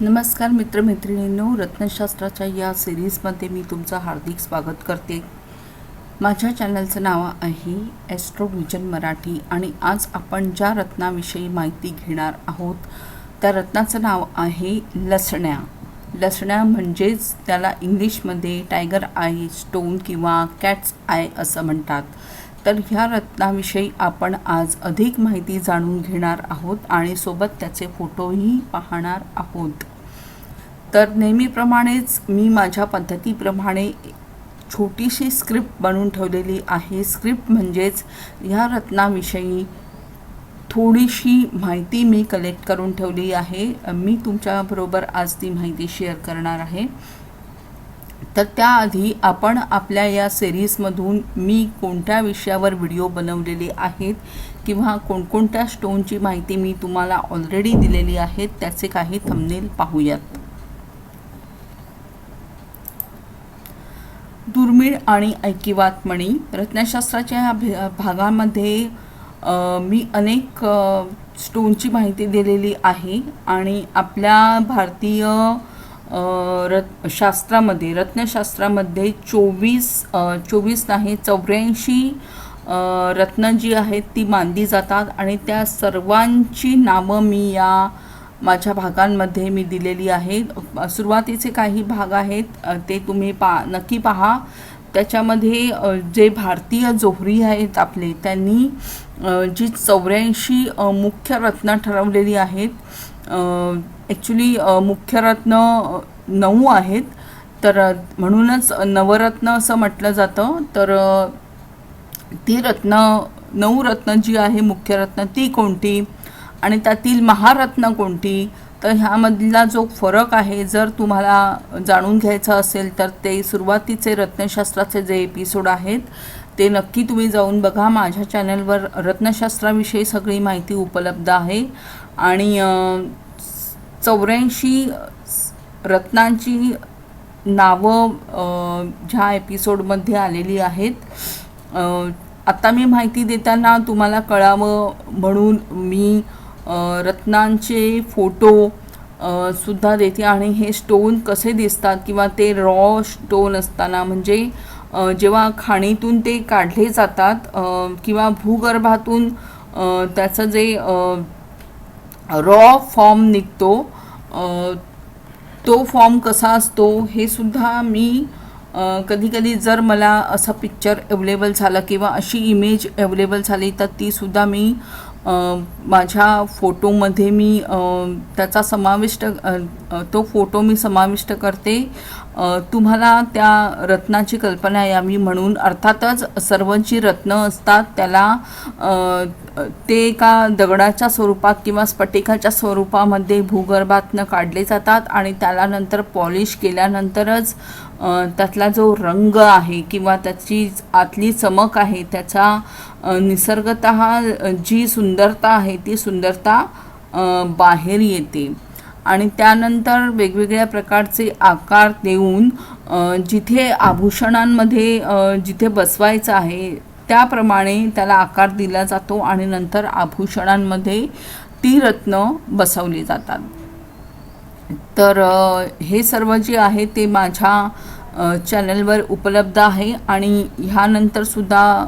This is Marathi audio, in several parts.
नमस्कार मित्रमैत्रिणींनो रत्नशास्त्राच्या या सिरीजमध्ये मी तुमचं हार्दिक स्वागत करते. माझ्या चॅनलचं नाव आहे ॲस्ट्रोविजन मराठी आणि आज आपण ज्या रत्नाविषयी माहिती घेणार आहोत त्या रत्नाचं नाव आहे लसण्या. लसण्या म्हणजेच त्याला इंग्लिशमध्ये टायगर आय स्टोन किंवा कॅट्स आय असं म्हणतात. तर ह्या रत्नाविषयी आपण आज अधिक माहिती जाणून घेणार आहोत आणि सोबत त्याचे फोटोही पाहणार आहोत. तर नेहमीप्रमाणेच मी माझ्या पद्धतीप्रमाणे छोटीशी स्क्रिप्ट बनवून ठेवलेली आहे. स्क्रिप्ट म्हणजेच ह्या रत्नाविषयी थोडीशी माहिती मी कलेक्ट करून ठेवली आहे. मी तुमच्याबरोबर आज ती माहिती शेअर करणार आहे. तर त्याआधी आपण आपल्या या सिरीजमधून मी कोणत्या विषयावर व्हिडिओ बनवलेले आहेत किंवा कोणकोणत्या स्टोनची माहिती मी तुम्हाला ऑलरेडी दिलेली आहे त्याचे काही थंबनेल पाहूयात. दुर्मिळ आणि ऐकिवात मणी रत्नशास्त्राच्या ह्या भागामध्ये मी अनेक स्टोनची माहिती दिलेली आहे आणि आपल्या भारतीय रत् शास्त्रामध्ये रत्नशास्त्रामध्ये चोवीस चोवीस नाही चौऱ्याऐंशी रत्न जी आहेत ती मानली जातात आणि त्या सर्वांची नावं मी या माझ्या भागांमध्ये मी दिलेली आहेत. सुरुवातीचे काही भाग आहेत ते तुम्ही पा नक्की पहा. त्याच्यामध्ये जे भारतीय जोहरी आहेत आपले त्यांनी जी चौऱ्याऐंशी मुख्य रत्न ठरवलेली आहेत ॲक्च्युली मुख्य रत्न नऊ आहेत. तर म्हणूनच नवरत्न असं म्हटलं जातं. तर ती रत्न नऊ रत्न जी आहे मुख्य रत्न ती कोणती? आणि त्यातील महारत्न कोणती? तर ह्यामधला जो फरक आहे जर तुम्हाला जाणून घ्यायचं असेल तर ते सुरुवातीचे रत्नशास्त्राचे जे एपिसोड आहेत ते नक्की तुम्ही जाऊन बघा. माझ्या चॅनलवर रत्नशास्त्राविषयी सगळी माहिती उपलब्ध आहे. आणि चौऱ्याऐंशी रत्नांची नावं ह्या ज्या एपिसोडमध्ये आलेली आहेत. आत्ता आता मी माहिती देताना तुम्हाला कळावं म्हणून मी रत्नांचे फोटो सुद्धा देते आणि हे स्टोन कसे दिसतात किंवा ते रॉ स्टोन असताना म्हणजे जेव्हा खाणीतून ते काढले जातात किंवा भूगर्भातून त्याचं जे रॉ फॉर्म निघतो तो फॉर्म कसा असतो हे सुद्धा मी कधी कधी जर मला असं पिक्चर अवेलेबल झालं किंवा अशी इमेज अवेलेबल झाली तर तीसुद्धा मी माझ्या फोटोमध्ये मी त्याचा समाविष्ट तो फोटो मी समाविष्ट करते. तुम्हाला त्या रत्नाची कल्पना यावी म्हणून अर्थातच सर्वांची रत्न असतात त्याला ते एका दगडाच्या स्वरूपात किंवा स्फटिकाच्या स्वरूपामध्ये भूगर्भातनं काढले जातात आणि त्याला नंतर पॉलिश केल्यानंतरच त्यातला जो रंग आहे किंवा त्याची आतली चमक आहे त्याचा निसर्गत जी सुंदरता आहे ती सुंदरता बाहेर येते. आणि त्यानंतर वेगवेगळ्या प्रकारचे आकार देऊन जिथे आभूषणांमध्ये जिथे बसवायचं आहे त्याप्रमाणे त्याला आकार दिला जातो आणि नंतर आभूषणांमध्ये ती रत्न बसवली जातात. तर हे सर्व जे आहे ते माझ्या चॅनलवर उपलब्ध आहे आणि ह्यानंतरसुद्धा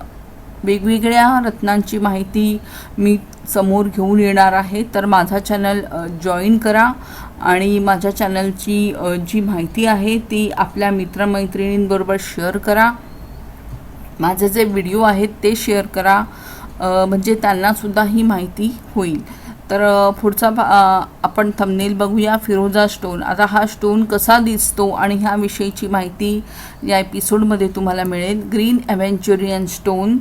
वेगवेगळ्या रत्नांची माहिती मी समोर घेऊन येणार आहे. तर माझा चॅनल जॉईन करा आणि माझ्या चॅनलची जी माहिती आहे ती आपल्या मित्रमैत्रिणींबरोबर शेअर करा. माझे जे व्हिडिओ आहेत ते शेअर करा. म्हणजे त्यांनासुद्धा ही माहिती होईल. तर पुढचा भा- आपण थंबनेल बघूया फिरोजा स्टोन आता हा स्टोन कसा दिसतो आणि ह्याविषयीची माहिती या एपिसोडमध्ये तुम्हाला मिळेल. Green aventurine stone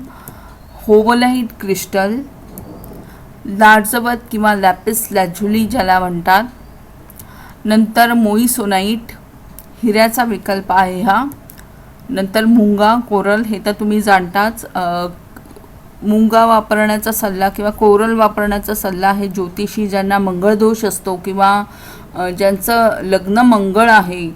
howlite crystal लार्जवत किंवा लॅपिस लॅझुली ज्याला म्हणतात. नंतर मोईसोनाईट हिऱ्याचा विकल्प आहे हा. नंतर मुंगा कोरल हे तर तुम्ही जाणताच. मुंगा वापरण्याचा सल्ला किंवा कोरल वापरण्याचा सल्ला आहे ज्योतिषी ज्यांना मंगळदोष असतो किंवा ज्यांचं लग्न मंगळ आहे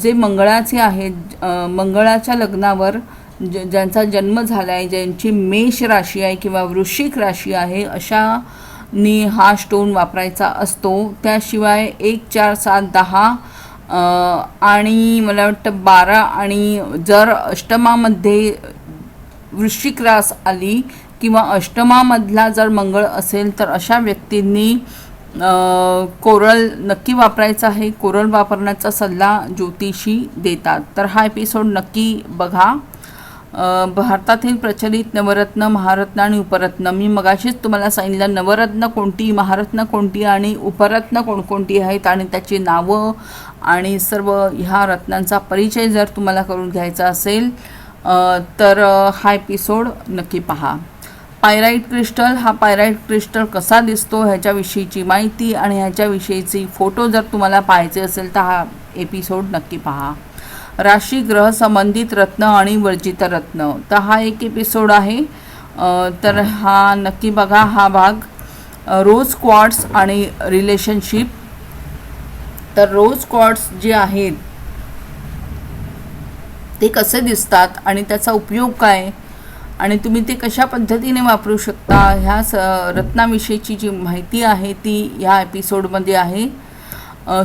जे मंगळाचे आहेत मंगळाच्या लग्नावर ज ज्यांचा जन्म झाला आहे ज्यांची मेष राशी आहे किंवा वृश्चिक राशी आहे अशा नी हा स्टोन वापरायचा असतो. त्याशिवाय एक चार सात दहा आणि मला वाटतं बारा आणि जर अष्टमामध्ये वृश्चिक रास आली किंवा अष्टमामधला जर मंगळ असेल तर अशा व्यक्तींनी कोरल नक्की वापरायचा आहे. कोरल वापरण्याचा सल्ला ज्योतिषी देतात. तर हा एपिसोड नक्की बघा. भारतातील प्रचलित नवरत्न महारत्न आणि उपरत्न. मी मगाशीच तुम्हाला सांगितलं नवरत्न कोणती महारत्न कोणती आणि उपरत्न कोणकोणती आहेत आणि त्याची नावं आणि सर्व ह्या रत्नांचा परिचय जर तुम्हाला करून घ्यायचा असेल तर हा एपिसोड नक्की पहा. पायराईट क्रिस्टल हा पायराईट क्रिस्टल कसा दिसतो ह्याच्याविषयीची माहिती आणि ह्याच्याविषयीची फोटो जर तुम्हाला पाहायचे असेल तर हा एपिसोड नक्की पहा. राशी ग्रह संबंधित रत्न आणि वर्जित रत्न. तर हा एक एपिसोड आहे. तर हा नक्की बघा हा भाग. रोज क्वार्ट्स आणि रिलेशनशिप तर रोज क्वार्ट्स जे आहेत ते कसे दिसतात आणि त्याचा उपयोग काय? आणि तुम्ही ते कशा पद्धतीने वापरू शकता? ह्या स रत्नाविषयीची जी माहिती आहे ती ह्या एपिसोडमध्ये आहे.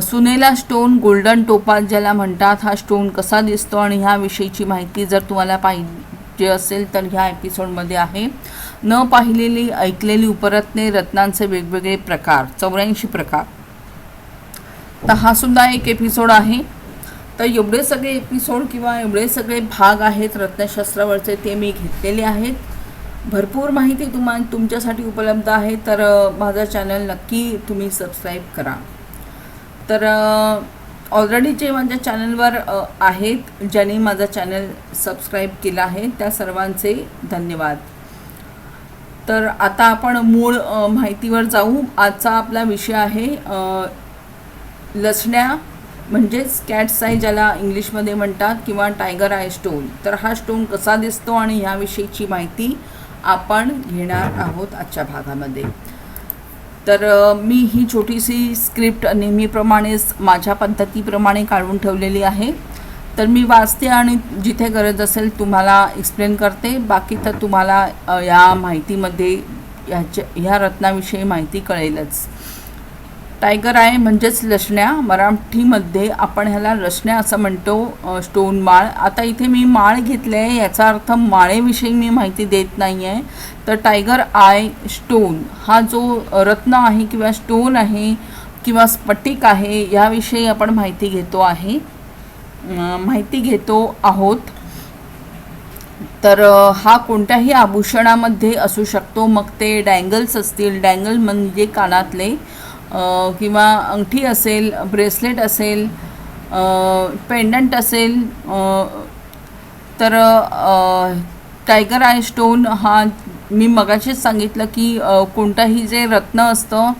सुनेला स्टोन गोल्डन टोपात ज्याला म्हणतात हा स्टोन कसा दिसतो आणि ह्याविषयीची माहिती जर तुम्हाला पाहिजे असेल तर ह्या एपिसोडमध्ये आहे. न पाहिलेली ऐकलेली उपरत्ने रत्नांचे वेगवेगळे प्रकार चौऱ्याऐंशी प्रकार. तर हा सुद्धा एक एपिसोड आहे. तर एवढे सगळे एपिसोड किंवा एवढे सगळे भाग आहेत रत्नशास्त्रावरचे ते मी घेतलेले आहेत. भरपूर माहिती तुम्हा तुमच्यासाठी उपलब्ध आहे तर माझा चॅनल नक्की तुम्ही सबस्क्राईब करा. तर ऑलरेडी जे माझ्या चॅनलवर आहेत ज्यांनी माझा चॅनल सबस्क्राईब केला आहे त्या सर्वांचे धन्यवाद. तर आता आपण मूळ माहितीवर जाऊ. आजचा आपला विषय आहे लसण्या म्हणजेच कॅट साय ज्याला इंग्लिशमध्ये म्हणतात किंवा टायगर आय स्टोन तर हा स्टोन कसा दिसतो आणि ह्याविषयीची माहिती आपण घेणार आहोत आजच्या भागामध्ये. तर मी ही छोटीशी स्क्रिप्ट नेहमीप्रमाणेच माझ्या पद्धतीप्रमाणे काढून ठेवलेली आहे. तर मी वाचते आणि जिथे गरज असेल तुम्हाला एक्सप्लेन करते. बाकी तर तुम्हाला या माहितीमध्ये ह्याच्या ह्या रत्नाविषयी माहिती कळेलच. टायगर आय म्हणजेच लसण्या. मराठीमध्ये आपण ह्याला लसण्या असं म्हणतो स्टोन माळ. आता इथे मी माळ घेतले आहे याचा अर्थ माळेविषयी मी माहिती देत नाही आहे तर टायगर आय स्टोन हा जो रत्न आहे किंवा स्टोन आहे किंवा स्फटिक आहे याविषयी आपण माहिती घेतो आहे. माहिती घेतो आहोत. तर हा कोणत्याही आभूषणामध्ये असू शकतो. मग ते डँगल्स असतील. डँगल म्हणजे कानातले किंवा अंगठी असेल ब्रेसलेट असेल पेंडंट असेल तर टायगर आय स्टोन हा मी मगाशीच सांगितलं की कोणताही जे रत्न असतं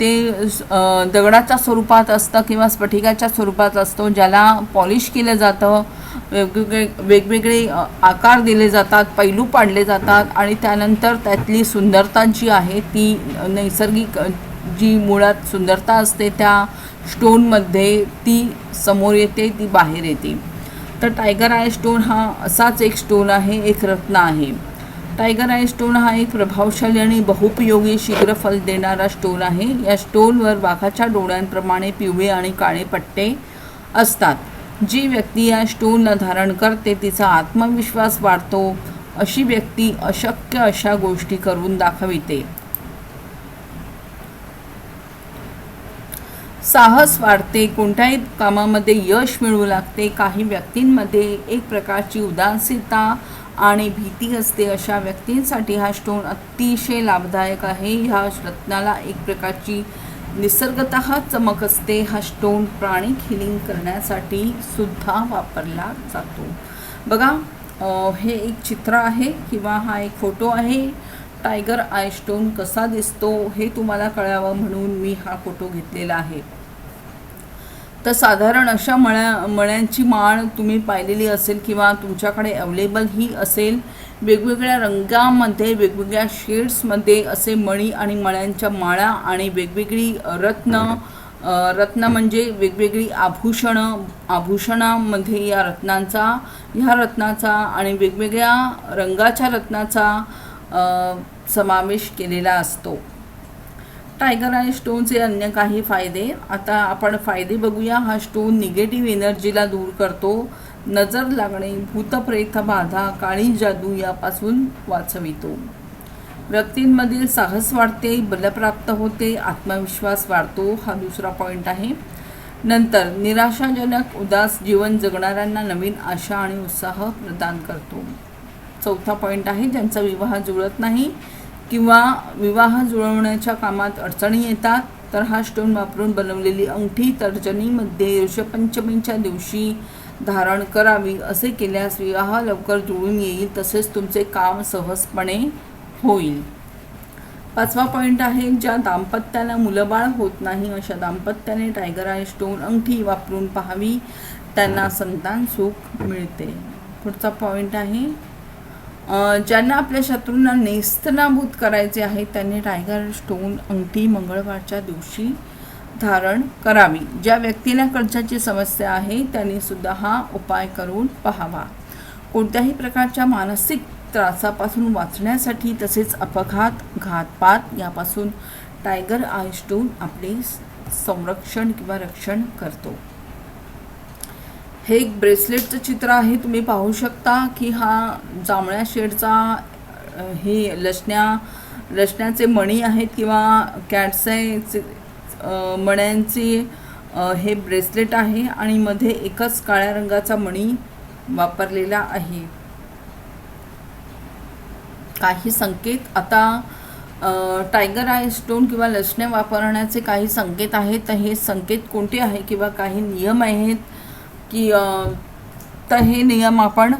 ते दगडाच्या स्वरूपात असतं किंवा स्फटिकाच्या स्वरूपात असतो ज्याला पॉलिश केलं जातं वेगवेगळे वेगवेगळे आकार दिले जातात पैलू पाडले जातात आणि त्यानंतर त्यातली सुंदरता जी आहे ती नैसर्गिक जी मुळात सुंदरता असते त्या स्टोनमध्ये ती समोर येते ती बाहेर येते. तर टायगर आय स्टोन हा असाच एक स्टोन आहे एक रत्न आहे. टायगर आय स्टोन हा एक प्रभावशाली आणि बहुपयोगी शीघ्र फल देणारा स्टोन आहे. या स्टोनवर वाघाच्या डोळ्यांप्रमाणे पिवळे आणि काळे पट्टे असतात. जी व्यक्ती या स्टोनला धारण करते तिचा आत्मविश्वास वाढतो अशी व्यक्ती अशक्य अशा गोष्टी करून दाखविते. साहस वाढते कोणत्याही कामामध्ये यश मिळू लागते काही व्यक्तींमध्ये एक प्रकारची उदासीनता आणि भीती असते. अशा व्यक्तींसाठी हा स्टोन अतिशय लाभदायक आहे. ह्या रत्नाला एक प्रकारची निसर्गत चमक असते. हा स्टोन प्राणिक हिलिंग करण्यासाठी सुद्धा वापरला जातो. बघा हे एक चित्र आहे किंवा हा एक फोटो आहे. टायगर आयस्टोन कसा दिसतो हे तुम्हाला कळावं म्हणून मी हा फोटो घेतलेला आहे. तर साधारण अशा मळ्या मळ्यांची माळ तुम्ही पाहिलेली असेल किंवा तुमच्याकडे अवेलेबल ही असेल वेगवेगळ्या रंगामध्ये वेगवेगळ्या शेड्समध्ये असे मणी आणि मळ्यांच्या माळा आणि वेगवेगळी रत्न रत्न म्हणजे वेगवेगळी आभूषणं आभूषणामध्ये या रत्नांचा ह्या रत्नाचा आणि वेगवेगळ्या रंगाच्या रत्नाचा समावेश केलेला असतो. टायगर आणि स्टोनचे अन्य काही फायदे. आता आपण फायदे बघूया. हा स्टोन निगेटिव्ह एनर्जीला दूर करतो. नजर लागणे भूतप्रेत बाधा काळी जादू यापासून वाचवितो. व्यक्तींमधील साहस वाढते बलप्राप्त होते आत्मविश्वास वाढतो. हा दुसरा पॉईंट आहे. नंतर निराशाजनक उदास जीवन जगणाऱ्यांना नवीन आशा आणि उत्साह प्रदान करतो. चौथा पॉईंट आहे. ज्यांचा विवाह जुळत नाही किंवा विवाह जुळवण्याच्या कामात अडचणी येतात तर हा स्टोन वापरून बनवलेली अंगठी तर्जनीमध्ये ऋषपंचमीच्या दिवशी धारण करावी असे केल्यास विवाह लवकर जुळून येईल तसेच तुमचे काम सहजपणे होईल. पाचवा पॉईंट आहे ज्या दाम्पत्याला मुलंबाळ होत नाही अशा दाम्पत्याने टायगर आय स्टोन अंगठी वापरून पाहावी. त्यांना संतान सुख मिळते. पुढचा पॉईंट आहे ज्यांना आपल्या शत्रूंना नेस्तनाभूत करायचे आहे त्यांनी टायगर स्टोन अंगठी मंगळवारच्या दिवशी धारण करावी. ज्या व्यक्तीला कर्जाची समस्या आहे त्यांनी सुद्धा हा उपाय करून पाहावा. कोणत्याही प्रकारच्या मानसिक त्रासापासून वाचण्यासाठी तसेच अपघात घातपात यापासून टायगर आय स्टोन आपले संरक्षण किंवा रक्षण करतो. हे एक ब्रेसलेटचं चित्र आहे. तुम्ही पाहू शकता की हा जांभळ्या शेडचा हे लसण्या लसण्याचे मणी आहेत किंवा कॅटसायचे मण्यांचे हे ब्रेसलेट आहे आणि मध्ये एकच काळ्या रंगाचा मणी वापरलेला आहे. काही संकेत आता टायगर आय स्टोन किंवा लसण्या वापरण्याचे काही संकेत आहेत. तर हे संकेत कोणते आहे किंवा काही नियम आहेत? की तर हे नियम आपण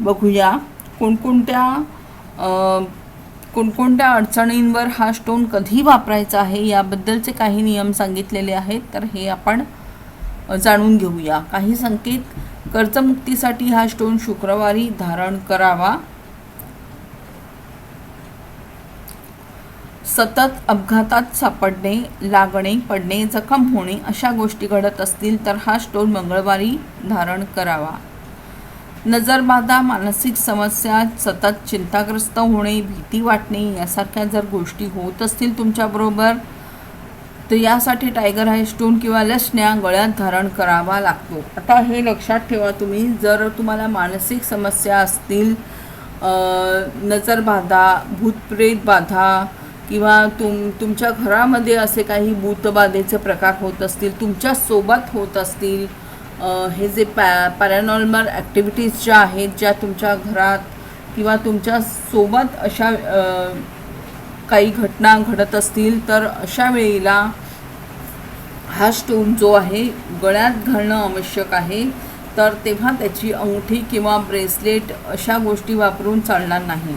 बघूया. कोणकोणत्या कोणकोणत्या अडचणींवर हा स्टोन कधी वापरायचा आहे याबद्दलचे काही नियम सांगितलेले आहेत तर हे आपण जाणून घेऊया. काही संकेत कर्जमुक्तीसाठी हा स्टोन शुक्रवारी धारण करावा. सतत अपघातात सापडणे लागणे पडणे जखम होणे अशा गोष्टी घडत असतील तर हा स्टोन मंगळवारी धारण करावा. नजरबाधा मानसिक समस्या सतत चिंताग्रस्त होणे भीती वाटणे यासारख्या जर गोष्टी होत असतील तुमच्याबरोबर तर यासाठी टायगर हाय स्टोन किंवा लसण्या गळ्यात धारण करावा लागतो. आता हे लक्षात ठेवा तुम्ही जर तुम्हाला मानसिक समस्या असतील नजरबाधा भूतप्रेत बाधा किंवा तुम तुमच्या घरामध्ये असे काही भूतबाधेचे प्रकार होत असतील तुमच्यासोबत होत असतील हे जे पॅ पॅरानॉर्मल ॲक्टिव्हिटीज ज्या आहेत ज्या तुमच्या घरात किंवा तुमच्यासोबत अशा काही घटना घडत असतील तर अशा वेळेला हा स्टोन जो आहे गळ्यात घालणं आवश्यक आहे. तर तेव्हा त्याची अंगठी किंवा ब्रेसलेट अशा गोष्टी वापरून चालणार नाही.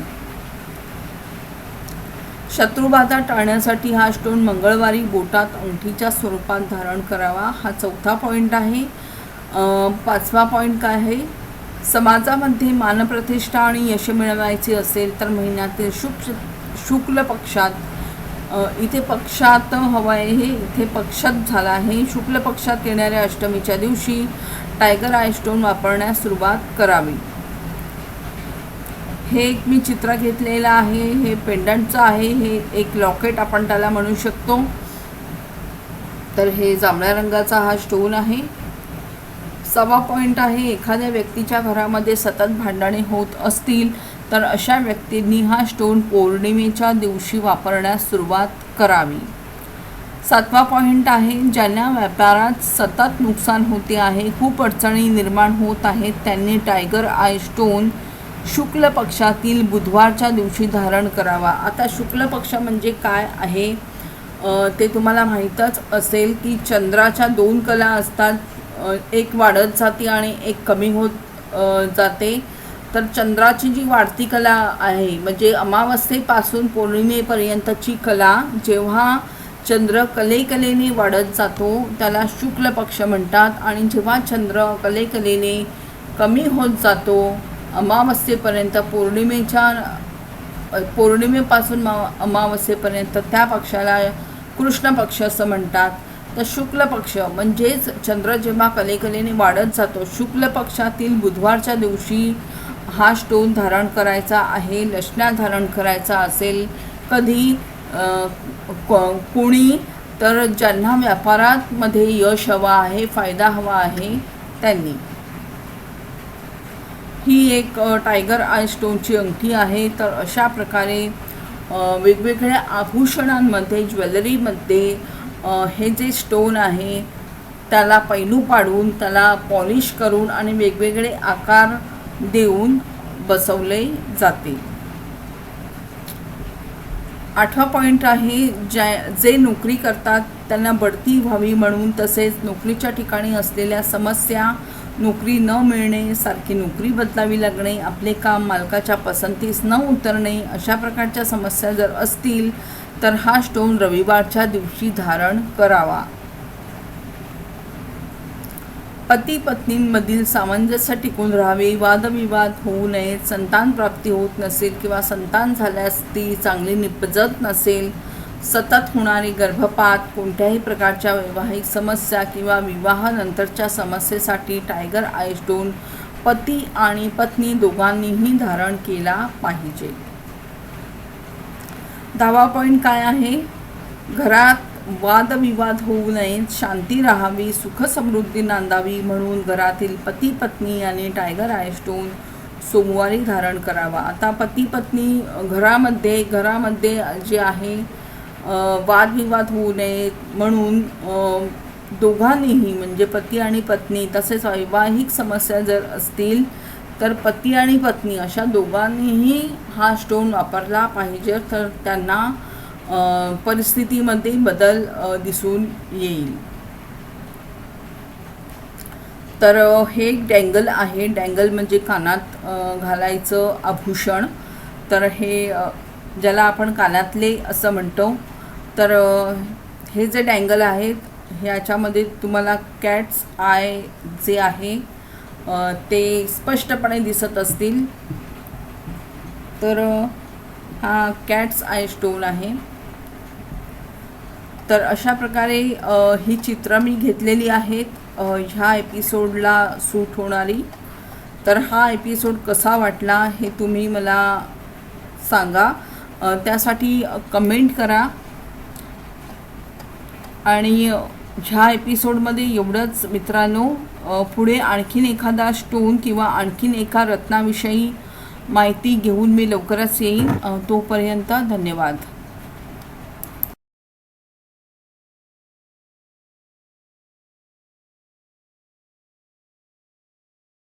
शत्रुबाधा टाळण्यासाठी हा स्टोन मंगळवारी बोटात अंगठीच्या स्वरूपात धारण करावा. हा चौथा पॉईंट आहे. पाचवा पॉईंट काय आहे? समाजामध्ये मानप्रतिष्ठा आणि यश मिळवायचे असेल तर महिन्यातील शुक्ष शुक्ल पक्षात इथे पक्षात हवं आहे हे इथे पक्षात झाला आहे. शुक्ल पक्षात येणाऱ्या अष्टमीच्या दिवशी टायगर आय स्टोन वापरण्यास सुरुवात करावी. हे एक मी चित्र घेतलेलं आहे हे पेंडंटचं आहे हे एक लॉकेट आपण त्याला म्हणू शकतो. तर हे जांभळ्या रंगाचा हा स्टोन आहे. सवा पॉईंट आहे एखाद्या व्यक्तीच्या घरामध्ये सतत भांडणे होत असतील तर अशा व्यक्तींनी हा स्टोन पौर्णिमेच्या दिवशी वापरण्यास सुरुवात करावी. सातवा पॉईंट आहे ज्यांना व्यापारात सतत नुकसान होते आहे खूप अडचणी निर्माण होत आहेत त्यांनी टायगर आय स्टोन शुक्ल पक्षातील बुधवारच्या दिवशी धारण करावा. आता शुक्ल पक्ष म्हणजे काय आहे? ते तुम्हाला माहीतच असेल की चंद्राच्या दोन कला असतात. एक वाढत जाते आणि एक कमी होत जाते. तर चंद्राची जी वाढती कला आहे म्हणजे अमावस्येपासून पौर्णिमेपर्यंतची कला जेव्हा चंद्र कलेकलेने वाढत जातो त्याला शुक्ल पक्ष म्हणतात. आणि जेव्हा चंद्र कलेकलेने कमी होत जातो अमावस्येपर्यंत पौर्णिमेच्या पौर्णिमेपासून मा अमावस्येपर्यंत त्या पक्षाला कृष्ण पक्ष असं म्हणतात. तर शुक्ल पक्ष म्हणजेच चंद्र जेव्हा कलेकलेने वाढत जातो शुक्ल पक्षातील बुधवारच्या दिवशी हा स्टोन धारण करायचा आहे लसण्या धारण करायचा असेल कधी कोणी तर ज्यांना व्यापारात मध्ये यश हवा आहे फायदा हवा आहे त्यांनी. ही एक टायगर आय स्टोनची अंगठी आहे. तर अशा प्रकारे वेगवेगळ्या आभूषणांमध्ये ज्वेलरीमध्ये हे जे स्टोन आहे त्याला पैलू पाडून त्याला पॉलिश करून आणि वेगवेगळे आकार देऊन बसवले जाते. आठवा पॉईंट आहे ज्या जे नोकरी करतात त्यांना बढती व्हावी म्हणून तसेच नोकरीच्या ठिकाणी असलेल्या समस्या नोकरी न मिळणे सारखी नोकरी बदलावी लागणे आपले काम मालकाच्या पसंतीस न उतरणे अशा प्रकारच्या समस्या जर असतील तर हा स्टोन रविवारच्या दिवशी धारण करावा. पती पत्नींमधील सामंजस्य टिकून राहावे वादविवाद होऊ नयेत संतान प्राप्ती होत नसेल किंवा संतान झाल्यास ती चांगली निपजत नसेल सतत होणारे गर्भपात कोणत्याही प्रकारच्या वैवाहिक समस्या किंवा विवाहानंतरच्या समस्येसाठी टायगर आयस्टोन पती आणि पत्नी दोघांनीही धारण केला पाहिजे. दावा पॉईंट काय आहे? घरात वादविवाद होऊ नयेत शांती राहावी सुख समृद्धी नांदावी म्हणून घरातील पती पत्नी आणि टायगर आयस्टोन सोमवारी धारण करावा. आता पती पत्नी घरामध्ये घरामध्ये जे आहे वादविवाद होऊ नये म्हणून दोघांनीही म्हणजे पती आणि पत्नी तसेच वैवाहिक समस्या जर असतील तर पती आणि पत्नी अशा दोघांनीही हा स्टोन वापरला पाहिजे तर त्यांना परिस्थितीमध्ये बदल दिसून येईल. तर हे एक डँगल आहे. डँगल म्हणजे कानात घालायचं आभूषण. तर हे ज्याला आपण कानातले असं म्हणतो. तर हे जे डँगल आहेत ह्याच्यामध्ये तुम्हाला कॅट्स आय जे आहे ते स्पष्टपणे दिसत असतील. तर हा कॅट्स आय स्टोन आहे. तर अशा प्रकारे ही चित्रं मी घेतलेली आहेत ह्या एपिसोडला सूट होणारी. तर हा एपिसोड कसा वाटला हे तुम्ही मला सांगा. त्यासाठी कमेंट करा. आणि ह्या एपिसोडमध्ये एवढंच मित्रांनो पुढे आणखीन एखादा स्टोन किंवा आणखीन एका रत्नाविषयी माहिती घेऊन मी लवकरच येईन. तोपर्यंत धन्यवाद.